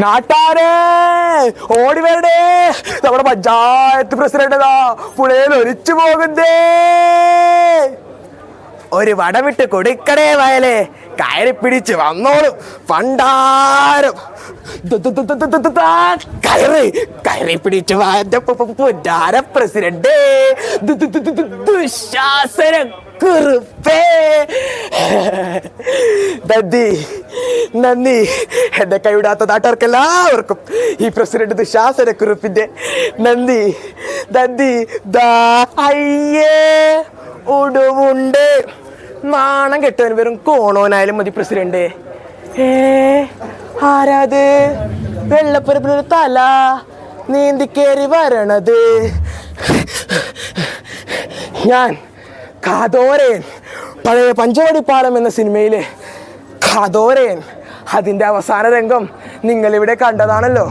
നാട്ടാരെ ഓടി വരണേ നമ്മുടെ പഞ്ചായത്ത് പ്രസിഡന്റ് ഇതാ പുഴയിൽ ഒലിച്ചു പോകുന്നേ. ഒരു വടവിട്ട് കൊടുക്കണേ വയലേ. കയറി പിടിച്ച് വന്നോളും പണ്ടാരം. കയറി കയറി പിടിച്ച് പുന്നാര പ്രസിഡന്റ്. ദുശാസന. കുറുപ്പേ. നന്ദി നന്ദി. എന്നെ കൈവിടാത്ത നാട്ടുകാർക്ക് എല്ലാവർക്കും ഈ പ്രസിഡന്റ് ദുശാസന കുറിപ്പിന്റെ നന്ദി ദാ അയ്യേ ഉടുമുണ്ട് നാണം കെട്ടവൻ വെറും കോണോനായാലും മതി പ്രസിഡന്റ്. ഏ ആരാത് വെള്ളപ്പരപ്പിനൊരു തല നീന്തി കയറി വരണത്. ഞാൻ കാതോരൻ. പഴയ പഞ്ചവടി പാലം എന്ന സിനിമയിലെ കാതോരൻ. അതിന്റെ അവസാന രംഗം നിങ്ങൾ ഇവിടെ കണ്ടതാണല്ലോ.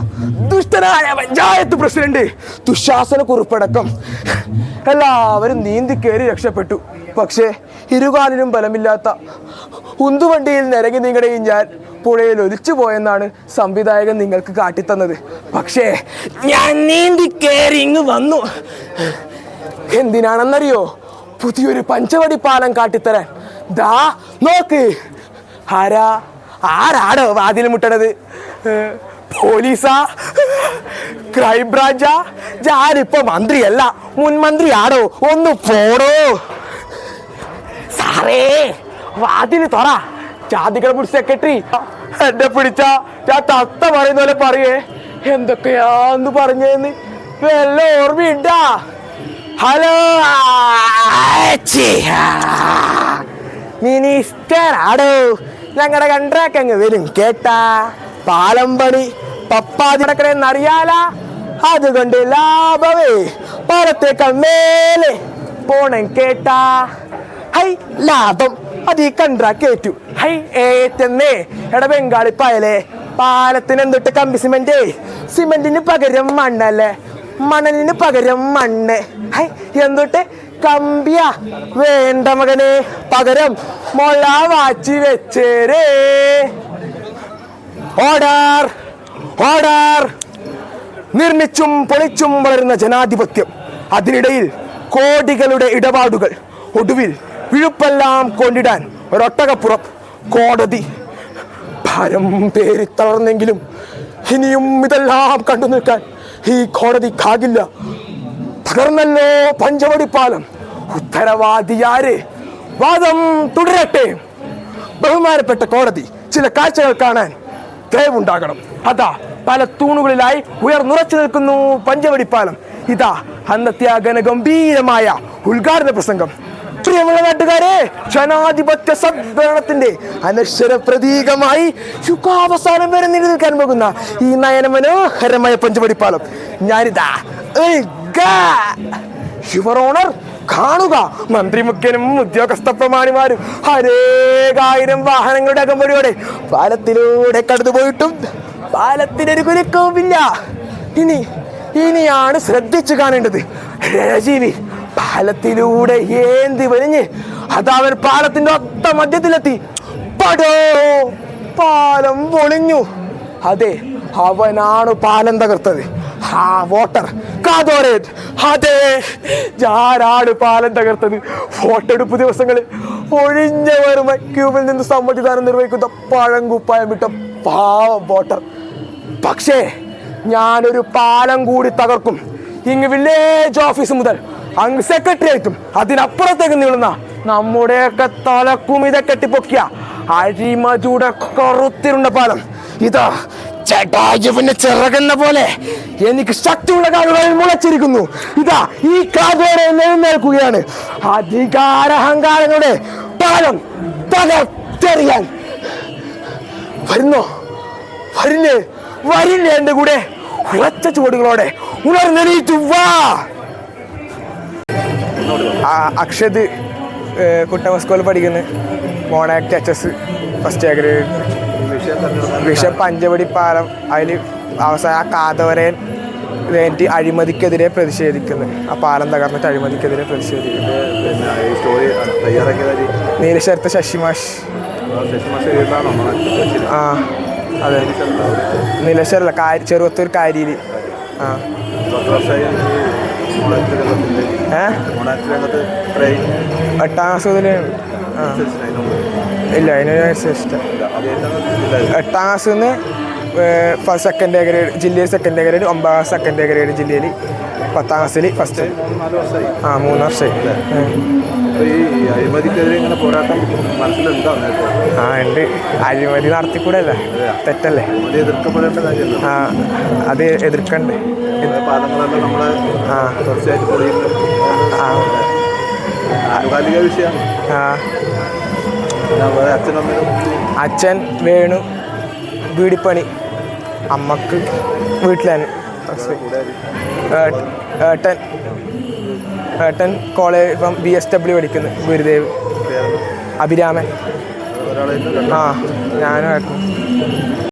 ദുഷ്ടനായ പഞ്ചായത്ത് പ്രസിഡന്റ് ദുശാസന കുറിപ്പടക്കം. എല്ലാവരും നീന്തി കയറി രക്ഷപ്പെട്ടു. പക്ഷേ ഇരുകാലിനും ബലമില്ലാത്ത ഉന്തുവണ്ടിയിൽ നിരങ്ങി നിങ്ങളുടെയും ഞാൻ പുഴയിൽ ഒലിച്ചു പോയെന്നാണ് സംവിധായകൻ നിങ്ങൾക്ക് കാട്ടിത്തന്നത്. പക്ഷേ ഞാൻ നീന്തി കയറി ഇങ്ങ് വന്നു. എന്തിനാണെന്നറിയോ? പുതിയൊരു പഞ്ചവടി പാലം കാട്ടിത്തരാൻ. ദാ നോക്ക്. ആരാ? ആരാടോ വാതിൽ മുട്ടണത്? പോലീസാ? ക്രൈംബ്രാഞ്ചാ ഞാനിപ്പോ മന്ത്രിയല്ല മുൻ മന്ത്രിയാടോ? ഒന്ന് പോടോ. സാറേ വാതിൽ തുറ. ജാതികൾ മുടി സെക്രട്ടറി. എന്നെ പിടിച്ച ഞാൻ തത്ത പറയുന്ന പോലെ പറയേ. എന്തൊക്കെയാന്ന് പറഞ്ഞേന്ന്. വല്ല ഓർമ്മയുണ്ടാ? ഹലോ മിനിസ്റ്റർ ആടോ ഞങ്ങളുടെ കൺട്രാക്ട് അങ്ങ് വരും കേട്ടാ. പാലം പണി പപ്പാതി നടക്കണെന്ന് അറിയാല അതുകൊണ്ട് ലാഭമേ പാലത്തേക്ക മേലെ പോണം കേട്ടാ. ഹൈ ലാഭം. അത് ഈ കൺട്രാക്ട് ഏറ്റു. ഹൈ ഏറ്റെന്നേ. എടാ ബംഗാളി പായലേ പാലത്തിന് എന്തിട്ട് കമ്പി സിമെന്റ് സിമെന്റിന് പകരം മണ്ണല്ലേ? മണലിന് പകരം മണ്ണ്. ഹൈ എന്തൊട്ട്? കമ്പിയ. വേണ്ട മകനെ പകരം മുള വാച്ചി വെച്ചേരേ. Order order. നിർമ്മിച്ചും പൊളിച്ചും വളരുന്ന ജനാധിപത്യം. അതിനിടയിൽ കോടികളുടെ ഇടപാടുകൾ. ഒടുവിൽ വിഴുപ്പെല്ലാം കൊണ്ടിടാൻ ഒരൊട്ടകപ്പുറം കോടതി. ഭാരം പേരി തളർന്നെങ്കിലും ഇനിയും ഇതെല്ലാം കണ്ടു നിൽക്കാൻ ഈ കോടതിക്കാകില്ല. തകർന്നല്ലോ പഞ്ചവടി പാലം ഉത്തരവാദിയാര് വാദം തുടരട്ടെ. ബഹുമാനപ്പെട്ട കോടതി ചില കാഴ്ചകൾ കാണാൻ ദയവുണ്ടാകണം അതാ പല തൂണുകളിലായി ഉയർന്നുറച്ചു നിൽക്കുന്നു പഞ്ചവടി പാലം ഇതാ അന്നത്തെ ഗംഭീരമായ ഉദ്ഘാടന പ്രസംഗം. പ്രിയമുള്ള നാട്ടുകാരെ ജനാധിപത്യ സദ്ഭരണത്തിന്റെ അനശ്വര പ്രതീകമായി യുഗാവസാനം വരെ നിലനിൽക്കാൻ പോകുന്ന ഈ നയന മനോഹരമായ പഞ്ചവടിപ്പാലം. ഞാനിതാ യുവർ ഓണർ കാണുക മന്ത്രി മുഖ്യനും ഉദ്യോഗസ്ഥ പ്രമാണിമാരും അനേകായിരം വാഹനങ്ങളുടെ അകമ്പടിയോടെ പാലത്തിലൂടെ കടന്നുപോയിട്ടും പാലത്തിനൊരു കുലുക്കവുമില്ല ഇനി ഇനിയാണ് ശ്രദ്ധിച്ചു കാണേണ്ടത്. രാജീവി പാലത്തിലൂടെ ഏന്തി വലിഞ്ഞ് അതവൻ പാലത്തിന്റെ ഒത്ത മധ്യത്തിലെത്തി. പടോ പാലം പൊളിഞ്ഞു. അതെ അവനാണ് പാലം തകർത്തത്. വോട്ടർ അതെ ഞാനാണ് പാലം തകർത്തത്. വോട്ടെടുപ്പ് ദിവസങ്ങളിൽ ഒഴിഞ്ഞ ക്യൂബിൽ നിന്ന് സമ്മതിദാനം നിർവഹിക്കുന്ന പഴങ്കുപ്പായം വിട്ട പാവം വോട്ടർ പക്ഷേ ഞാനൊരു പാലം കൂടി തകർക്കും. ഇങ്ങ് വില്ലേജ് ഓഫീസ് മുതൽ അങ്ങ് സെക്രട്ടേറിയറ്റും അതിനപ്പുറത്തേക്ക് നീളുന്ന നമ്മുടെയൊക്കെ ഇതൊക്കെ കെട്ടിപ്പൊക്കിയ അഴിമതിയുടെ കറുത്തിരുണ്ട പാലം. ഇതാ ജടായുവിന്റെ ചിറകുന്ന പോലെ എനിക്ക് ശക്തിയുള്ള കാലുകളിൽ മുളച്ചിരിക്കുന്നു. ഇതാ ഈ കാതോടെ എഴുന്നേൽക്കുകയാണ് അധികാരഹങ്കാരങ്ങളുടെ പാലം തകർത്തെറിയാൻ. വരുന്നോ? വരില്ലേ? വരില്ലേ എന്റെ കൂടെ? ഉറച്ച ചുവടുകളോടെ ഉണർന്നെണീറ്റു വാ. അക്ഷത് കുട്ടവസ്കോൽ പഠിക്കുന്നു. മോണാക്ട് എച്ച് എസ് ഫസ്റ്റ് ഏക്കർ വിഷം പഞ്ചവടി പാലം അതിൽ അവസാനം ആ കാതവരയൻ വേണ്ടി അഴിമതിക്കെതിരെ പ്രതിഷേധിക്കുന്നത് ആ പാലം തകർന്നിട്ട് അഴിമതിക്കെതിരെ പ്രതിഷേധിക്കുന്നത് നീലശരത്ത് ശശിമാഷ്. ആ അതെ. നിലശ്ശേരല്ല കാരി ചെറുവത്തൂർ കാരിയിൽ ആ. ഏ? എട്ടാം ക്ലാസ് മുതൽ ഇല്ല അതിന് എട്ടാം ക്ലാസ്സിൽ നിന്ന് ഫസ്റ്റ് സെക്കൻഡ് ഗ്രേഡ് ജില്ലയിൽ സെക്കൻഡ് ഗ്രേഡ് ഒമ്പതാം ക്ലാസ് സെക്കൻഡ് ഗ്രേഡ് ജില്ലയിൽ പത്താം ക്ലാസ്സിൽ ഫസ്റ്റ് ആ മൂന്ന് വർഷമായി. പോരാട്ടം ആ ഉണ്ട്. അഴിമതി നടത്തിക്കൂടല്ല? തെറ്റല്ലേ? ആ അത് എതിർക്കണ്ട്. ആ. തീർച്ചയായിട്ടും ആ. ആനുകാലിക വിഷയമാണ് ആ. അച്ഛൻ വേണു വീടിപ്പണി. അമ്മയ്ക്ക് വീട്ടിൽ തന്നെ ഏട്ടൻ. ഏട്ടൻ കോളേജ് ഇപ്പം ബി എസ് ഡബ്ല്യു പഠിക്കുന്നു ഗുരുദേവ്. അഭിരാമൻ. ആ ഞാനും ഏട്ടൻ